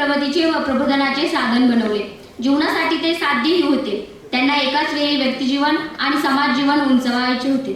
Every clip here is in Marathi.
प्रगतीचे व प्रबोधनाचे साधन बनवले. जीवनासाठी ते साध्यही होते. त्यांना एकाच वेळी व्यक्तिजीवन आणि समाज जीवन उंचवायचे होते.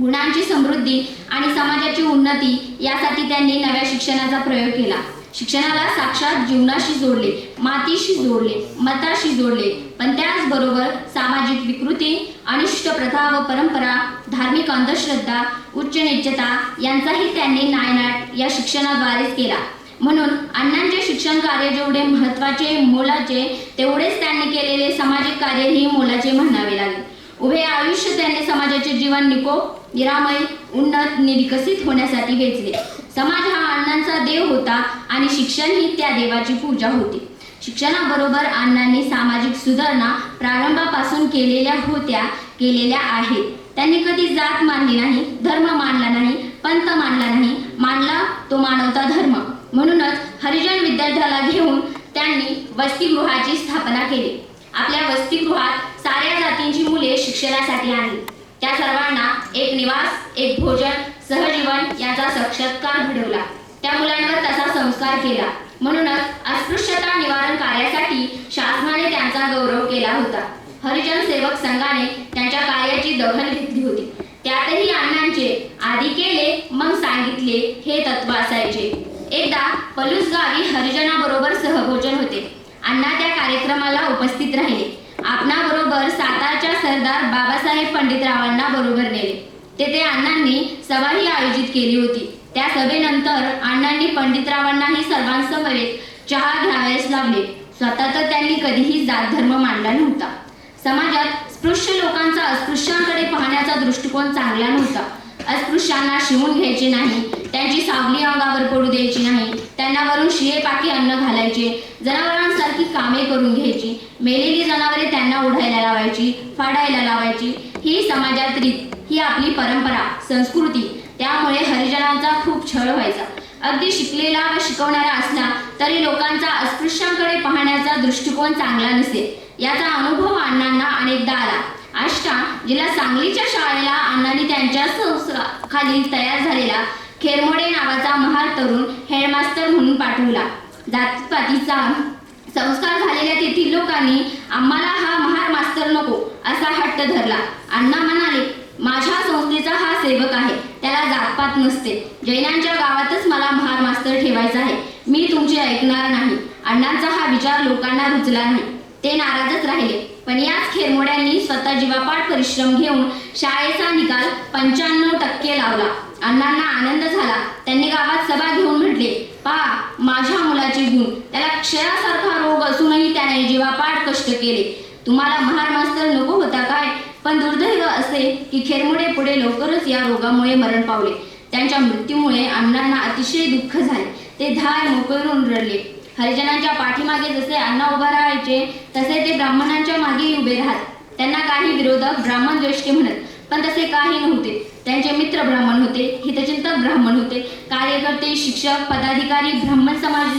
गुणांची समृद्धी आणि समाजाची उन्नती यासाठी त्यांनी नव्या शिक्षणाचा प्रयोग केला. शिक्षणाला साक्षात जीवनाशी जोडले मातीशी जोडले मताशी जोडले. पण त्याचबरोबर सामाजिक विकृती अनिष्ट प्रथा व परंपरा धार्मिक अंधश्रद्धा उच्च निच्चता यांचाही त्यांनी नायनाट या शिक्षणाद्वारेच केला. म्हणून अण्णांचे शिक्षण कार्य जेवढे महत्त्वाचे मोलाचे तेवढेच त्यांनी केलेले सामाजिक कार्यही मोलाचे म्हणावे लागेल. उभे आयुष्य त्यांनी समाजाचे जीवन निकोप निरामय उन्नत नि विकसित होण्यासाठी वेचले समाज हा अण्णांचा देव होता आणि शिक्षण ही त्या देवाची पूजा होती. शिक्षणाबरोबर अण्णांनी सामाजिक सुधारणा प्रारंभापासून केलेल्या होत्या केलेल्या आहेत. त्यांनी कधी जात मानली नाही धर्म मानला नाही पंथ मानला नाही मानला तो मानवता धर्म. म्हणूनच हरिजन विद्यार्थ्याला घेऊन त्यांनी वसतिगृहाची स्थापना केली. आपल्या वसतिगृहात साऱ्या जातींची मुले शिक्षणासाठी आली त्या सर्वांना एक निवास एक भोजन सहजीवन याचा साक्षात्कार घडवला. त्या मुलांवर तसा संस्कार केला. म्हणूनच अस्पृश्यता निवारण कार्यासाठी शासनाने त्यांचा गौरव केला होता. हरिजन सेवक संघाने त्यांच्या कार्याची दखल घेतली होती. त्यातही अण्णांचे आधी केले मग सांगितले हे तत्व असायचे पलूस गावी हरिजनाबरोबर सहभोजन होते. अण्णा त्या कार्यक्रमाला उपस्थित राहिले. आपणाबरोबर सातारच्या सरदार बाबासाहेब पंडितरावांना बरोबर नेले. तेथे अण्णांनी सभाही आयोजित केली होती. त्या सभेनंतर अण्णांनी पंडितरावांनाही सर्वांसमवेत चहा घ्यावयास लावले स्वतः तर त्यांनी कधीही जात धर्म मांडला नव्हता. समाजात स्पृश्य लोकांचा अस्पृश्यांकडे पाहण्याचा दृष्टिकोन चांगला नव्हता. अस्पृश्यांना शिवून घ्यायचे नाही त्यांची सावली अंगावर पडू द्यायची नाही त्यांना वरून शिळे पाकी अन्न घालायचे जनावरांसारखी कामे करून घ्यायची मेलेली जनावरे त्यांना ओढायला लावायची फाडायला लावायची. ही समाजात रीत ही आपली परंपरा संस्कृती त्यामुळे हरिजनांचा खूप छळ व्हायचा. अगदी शिकलेला व शिकवणारा असला तरी लोकांचा अस्पृश्यांकडे पाहण्याचा दृष्टिकोन चांगला नसेल. याचा अनुभव अण्णांना अनेकदा आला. आष्टा जिल्हा सांगलीच्या शाळेला अण्णांनी त्यांच्या खाली तयार झालेला खेरमोडे नावाचा महार तरुण हेडमास्तर म्हणून पाठवला. जातपातीचा संस्कार झालेल्या तेथील लोकांनी आम्हाला हा महार मास्तर नको असा हट्ट धरला. अण्णा म्हणाले माझ्या संस्थेचा हा सेवक आहे त्याला जातपात नसते. जैनांच्या गावातच मला महार मास्तर ठेवायचा आहे. मी तुमचे ऐकणार नाही. अण्णांचा हा विचार लोकांना रुचला नाही. ते नाराजच राहिले. पण याच खेरमोड्यांनी स्वतः जीवापाड परिश्रम घेऊन शाळेचा निकाल पंच्याण्णव टक्के लावला. अण्णांना आनंद झाला. त्यांनी गावात सभा घेऊन म्हटले पहा माझ्या मुलाचे गुण. त्याला क्षयासारखा रोग असूनही त्याने जीवापाड कष्ट केले. तुम्हाला महार मास्तर नको होता काय? पण दुर्दैव असे की खेरमोडे पुढे लवकरच या रोगामुळे मरण पावले. त्यांच्या मृत्यूमुळे अण्णांना अतिशय दुःख झाले. ते धाय मोकळून रडले. हरिजनांच्या पाठीमागे जसे अण्णा उभा राहायचे तसे ते ब्राह्मणांच्या मागे उभे राहत. त्यांना काही विरोधक ब्राह्मण द्वेष्टी म्हणत पण तसे काही नव्हते. त्यांचे मित्र ब्राह्मण होते हितचिंतक ब्राह्मण होते. कार्यकर्ते शिक्षक पदाधिकारी ब्राह्मण समाज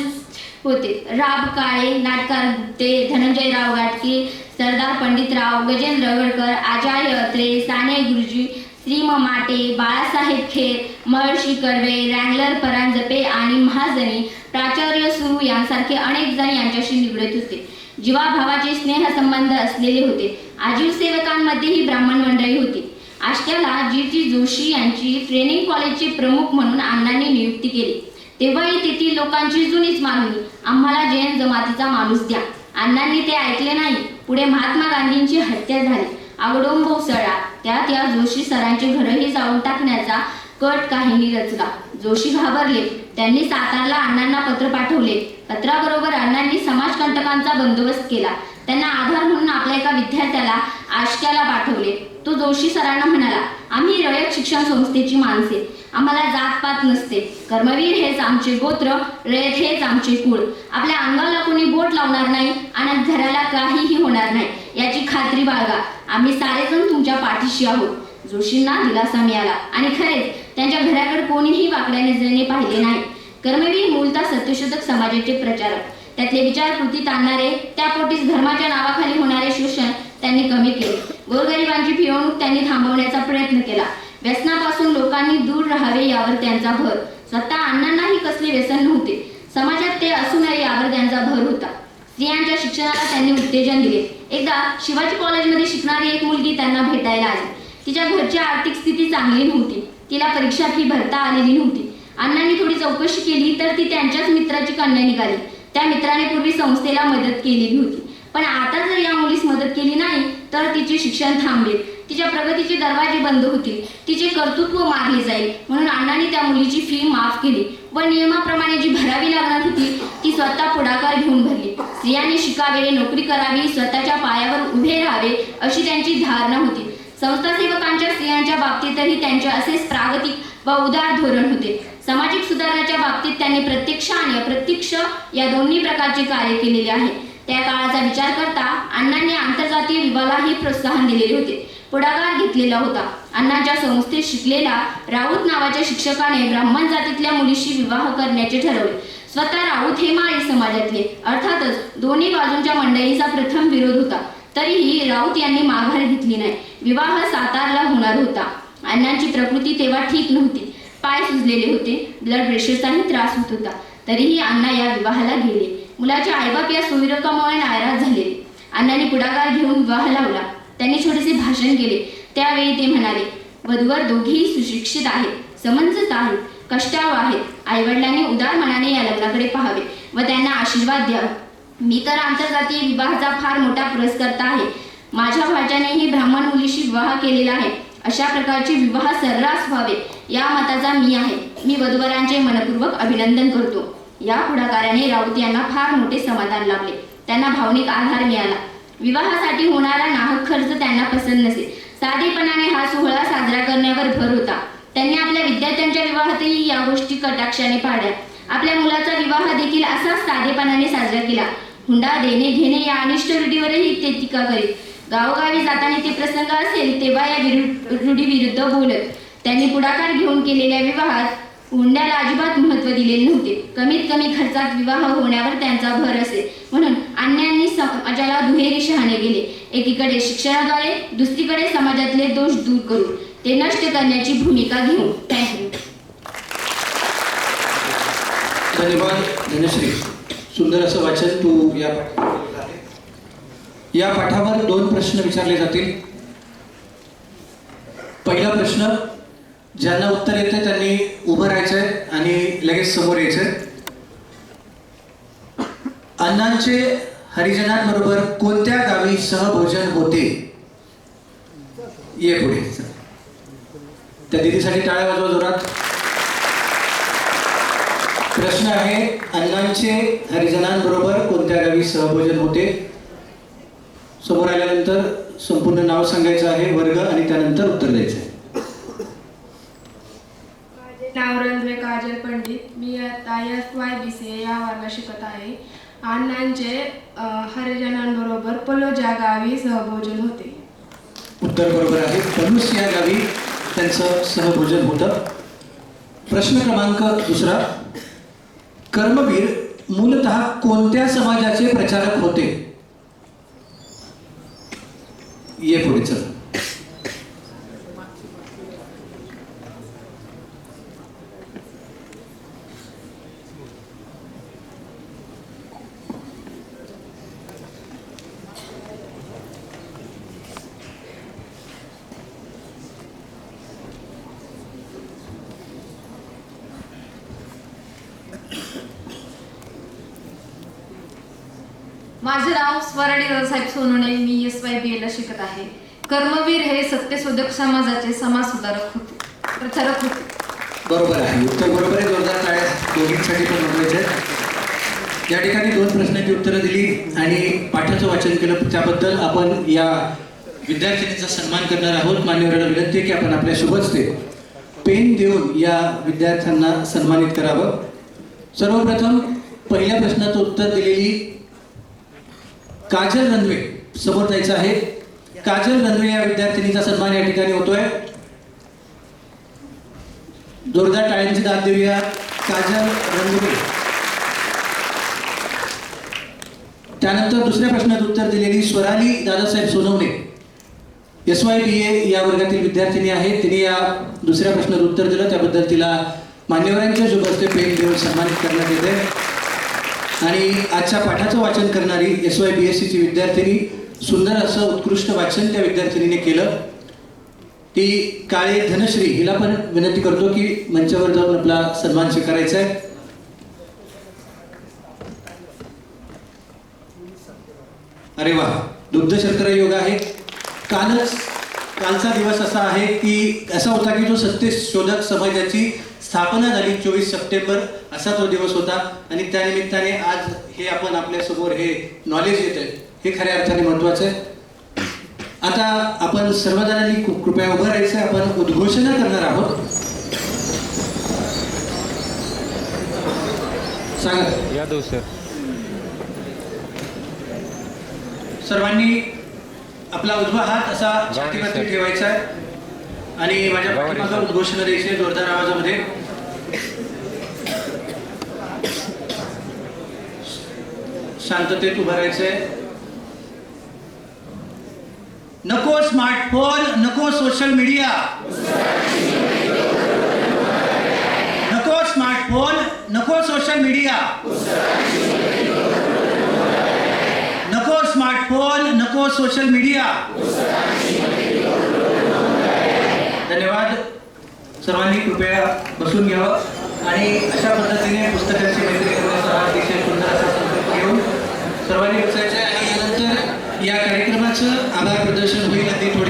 होते. राब काळे नाटकार गुप्ते धनंजयराव गाटके सरदार पंडितराव गजेंद्र गडकर आचार्य अत्रे साने गुरुजी श्रीम माटे बाळासाहेब खेर महर्षी कर्वे रँगलर परांजपे आणि महाजनी प्राचार्य सुरू यांसारखे अनेक जण यांच्याशी निगडीत होते. जीवाभावाचे स्नेहसंबंध असलेले होते. आजीव सेवकांमध्येही ब्राह्मण मंडळी होती. आष्ट्याला जी टी जोशी यांची ट्रेनिंग कॉलेजचे प्रमुख म्हणून अण्णांनी नियुक्ती केली. तेव्हाही तेथील लोकांची जुनीच मागणी आम्हाला जैन जमातीचा माणूस द्या. अण्णांनी ते ऐकले नाही. पुढे महात्मा गांधींची हत्या झाली. आवडोंब उसळला त्यात या जोशी सरांचे घरही जाऊन टाकण्याचा कट काहींनी रचला. जोशी घाबरले. त्यांनी सातारला अण्णांना पत्र पाठवले. पत्राबरोबर अण्णांनी समाजकंटकांचा बंदोबस्त केला. त्यांना आधार म्हणून आपल्या एका विद्यार्थ्याला आशक्याला पाठवले. तो जोशी सरांना म्हणाला आम्ही रयत शिक्षण संस्थेची माणसे. आम्हाला जातपात नसते. कर्मवीर हेच आमचे गोत्र रयत हेच आमचे कुळ. आपल्या अंगाला कोणी बोट लावणार नाही आणि घराला काहीही होणार नाही. याची खात्री बाळगा. आम्ही सारेजण तुमच्या पाठीशी आहोत. जोशींना दिलासा मिळाला. आणि खरेच त्यांच्या घराकडे कोणीही वाकड्या नजरेने पाहिले नाही. कर्मवीर मूलतः सत्यशोधक समाजाचे प्रचारक. त्यातले विचार कृतीत आणणारे त्यापोटीच धर्माच्या नावाखाली होणारे शोषण त्यांनी कमी केले. गोरगरिबांची फिरवणूक त्यांनी थांबवण्याचा प्रयत्न केला. व्यसनापासून लोकांनी दूर राहावे यावर त्यांचा भर. स्वतः अण्णांनाही कसले व्यसन नव्हते. समाजात ते असू नये यावर त्यांचा भर होता. स्त्रियांच्या शिक्षणाला त्यांनी उत्तेजन दिले. एकदा शिवाजी कॉलेजमध्ये शिकणारी एक मुलगी त्यांना भेटायला आली. तिच्या घरची आर्थिक स्थिती चांगली नव्हती. तिला परीक्षा फी भरता आलेली नव्हती. अण्णांनी थोडी चौकशी केली तर ती त्यांच्याच मित्राची कन्या निघाली. त्या मित्राने पूर्वी संस्थेला मदत केलेली होती. पण आता जर या मुलीस मदत केली नाही तर तिचे शिक्षण थांबेल. तिच्या प्रगतीचे दरवाजे बंद होतील. तिचे कर्तृत्व मारले जाईल. म्हणून अण्णांनी त्या मुलीची फी माफ केली. व नियमाप्रमाणे जी भरावी लागणार होती ती स्वतः पुढाकार घेऊन भरली. स्त्रियांनी शिकावे नोकरी करावी स्वतःच्या पायावर उभे राहावे अशी त्यांची धारणा होती. संस्था सेवकांच्या स्त्रियांच्या बाबतीतही त्यांचे असेच प्रागतिक व उदार धोरण होते. सामाजिक सुधारणाच्या बाबतीत त्यांनी प्रत्यक्ष आणि अप्रत्यक्ष या दोन्ही प्रकारचे कार्य केलेले आहे. त्या काळाचा विचार करता अण्णांनी आंतरजातीय विवाहालाही प्रोत्साहन दिलेले होते. पुढाकार घेतलेला होता. अण्णांच्या संस्थेत शिकलेला राऊत नावाच्या शिक्षकाने ब्राह्मण जातीतल्या मुलीशी विवाह करण्याचे ठरवले. स्वतः राऊत हे माळी समाजातले. अर्थातच दोन्ही बाजूंच्या मंडळीचा प्रथम विरोध होता. तरीही राऊत यांनी माघार घेतली नाही. विवाह सातारला होणार होता. अण्णांची प्रकृती तेव्हा ठीक नव्हती. पाय सुजलेले होते. ब्लड प्रेशरचाही त्रास होत होता. तरीही अण्णा या विवाहाला गेले. मुलाचे आईबाप या सुविरकामुळे नाराज झाले. अण्णांनी पुढाकार घेऊन विवाह लावला. त्यांनी छोटेसे भाषण केले. त्यावेळी ते म्हणाले वधूवर दोघेही सुशिक्षित आहेत. समंजस आहेत. कष्टाव आहेत. आईवडिलांनी उदार मनाने या लग्नाकडे पाहावे व त्यांना आशीर्वाद द्यावा. मी तर आंतरजातीय विवाहाचा फार मोठा पुरस्कर्ता आहे. माझ्या भाच्यानेही ब्राह्मण मुलीशी विवाह केलेला आहे. अशा प्रकारचे विवाह सर्रास व्हावे. या मताचा मी आहे. मी वधूवरांचे मनपूर्वक अभिनंदन करतो. या पुढाकाराने राऊत यांना फार मोठे समाधान लाभले. त्यांना भावनिक आधार मिळाला. विवाहासाठी होणारा नाहक खर्च त्यांना पसंत नसे. साधेपणाने हा सोहळा साजरा करण्यावर भर होता. त्यांनी आपल्या विद्यार्थ्यांच्या विवाहातही या गोष्टी कटाक्षाने पाळल्या. आपल्या मुलाचा विवाह देखील असाच साधेपणाने साजरा केला. हुंडा देणे घेणे या अनिष्ट रूढीवरही ते टीका करीत. गावोगावी जाताना ते प्रसंग असेल तेव्हा या रूढीविरुद्ध बोलत. त्यांनी पुढाकार घेऊन केलेल्या विवाहात हुंड्याला अजिबात महत्त्व दिलेले नव्हते. कमीत कमी खर्चात विवाह होण्यावर त्यांचा भर असे. म्हणून अण्णांनी समाजाला दुहेरी शहाणे गेले एकीकडे शिक्षणाद्वारे दुसरीकडे समाजातले दोष दूर करून ते नष्ट करण्याची भूमिका घेऊ थँक्यू धन्यवाद धनश्री सुंदर असं वाचन तू या या पाठावर दोन प्रश्न विचारले जातील. पहिला प्रश्न ज्यांना उत्तर येते त्यांनी उभं राहायचंय आणि लगेच समोर यायचंय. अण्णांचे हरिजनांबरोबर कोणत्या गावी सहभोजन होते? ये पुढे. त्या दिदीसाठी टाळ्या वाजवा जोरात. प्रश्न आहे अण्णांचे हरिजनांबरोबर कोणत्या गावी सहभोजन होते? समोर आल्यानंतर संपूर्ण नाव सांगायचं आहे वर्ग आणि त्यानंतर उत्तर द्यायचं आहे. नाव रणवे काजल पंडित. मी आता एस वाय बी सी या वर्गात शिकत आहे. अण्णांचे हरिजनांबरोबर हरिजनांबरोबर या गावी सहभोजन होते. उत्तर बरोबर आहे. पलूस या गावी त्यांचं सहभोजन होतं. प्रश्न क्रमांक दुसरा. कर्मवीर मूलतः कोणत्या समाजाचे प्रचारक होते? ये पुढे चल. माझे नाव स्वराणी दादासाहेब सोनवणे. मी एस वाय बी एला शिकत आहे. कर्मवीर हे सत्यशोधक समाजाचे समाजसुधारक होते. प्रचारक होते. बरोबर आहे. उत्तर बरोबर आहे. जोरदार टाळ्या. दोघींसाठी पण नोंदवायचे या ठिकाणी दोन प्रश्नांची उत्तरं दिली आणि पाठाचं वाचन केलं. त्याबद्दल आपण या विद्यार्थिनीचा सन्मान करणार आहोत. मान्यवरांना विनंती की आपण आपल्या शुभस्ते पेन देऊन या विद्यार्थ्यांना सन्मानित करावं. सर्वप्रथम पहिल्या प्रश्नाचं उत्तर दिलेली काजल रणवे समोर जायचं आहे. काजल रणवे या विद्यार्थिनीचा सन्मान या ठिकाणी होतोय. जोरदार टाळ्यांची दाद देऊया काजल रणवे त्यानंतर दुसऱ्या प्रश्नात उत्तर दिलेली Swarali Dadasaheb Sonawane. S Y B A या वर्गातील विद्यार्थिनी आहे तिने या दुसऱ्या प्रश्नात उत्तर दिलं. त्याबद्दल तिला मान्यवरांच्या जोबस्ते पेन देऊन सन्मानित करण्यात येते आणि आजच्या पाठाचं वाचन करणारी एस वाय बी एस सीची विद्यार्थिनी सुंदर असं उत्कृष्ट वाचन त्या विद्यार्थिनीने केलं. ती काळे धनश्री हिला पण विनंती करतो की मंचावर जाऊन आपला सन्मान स्वीकारायचा आहे. अरे वा दुग्ध शर्करा योग आहे. कालच कालचा दिवस असा आहे की असा होता की जो सत्य शोधक समाजाची स्थापना झाली चोवीस सप्टेंबर असा तो दिवस होता. आणि त्या निमित्ताने आज हे आपण आपल्यासमोर हे नॉलेज येत आहे हे खऱ्या अर्थाने महत्वाचं आहे. आता आपण सर्वजणांनी कृपया उभं राहायचं. आपण उद्घोषणा करणार आहोत. सांगा. यादव सर सर्वांनी आपला उजवा हात असा. ठेवायचा आहे. आणि माझ्या पाठीमागं. उद्घोषणा द्यायची जोरदार आवाजामध्ये. शांततेत उभं राहायचंय. नको स्मार्टफोन नको सोशल मीडिया नको स्मार्टफोन नको सोशल मीडिया नको स्मार्टफोन नको सोशल मीडिया धन्यवाद. सर्वांनी कृपया बसून घ्यावं आणि अशा पद्धतीने पुस्तकांची मैत्री करण्याचा अतिशय सुंदर असा संकल्प घेऊन सर्वांनी बसायचं आणि नंतर या कार्यक्रमाचं आभार प्रदर्शन होईल अगदी थोडं